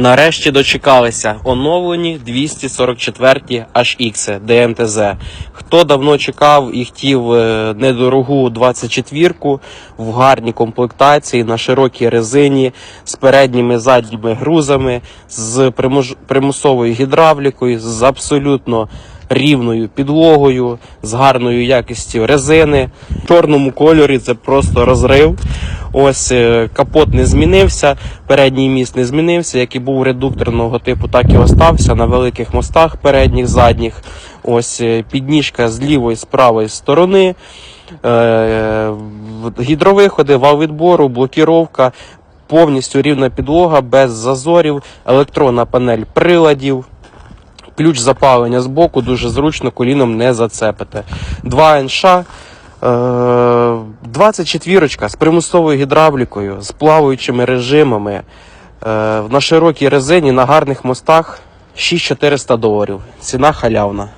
Нарешті дочекалися оновлені 244 HX ДМТЗ. Хто давно чекав і хотів е, недорогу 24-ку в гарній комплектації на широкій резині з передніми задніми грузами, з примусовою гідравлікою, з абсолютно рівною підлогою, з гарною якістю резини. В чорному кольорі це просто розрив. Ось е, капот не змінився, передній міст не змінився, як і був редукторного типу, так і остався на великих мостах передніх, задніх. Ось е, підніжка з лівої, з правої сторони. Е, Гідровиходи, вал відбору, блокіровка, повністю рівна підлога, без зазорів, електронна панель приладів. Ключ запалення з боку, дуже зручно, коліном не зацепите. 2 НШ, 24 з примусовою гідравлікою, з плаваючими режимами, е, на широкій резині, на гарних мостах 6400 доларів. Ціна халявна.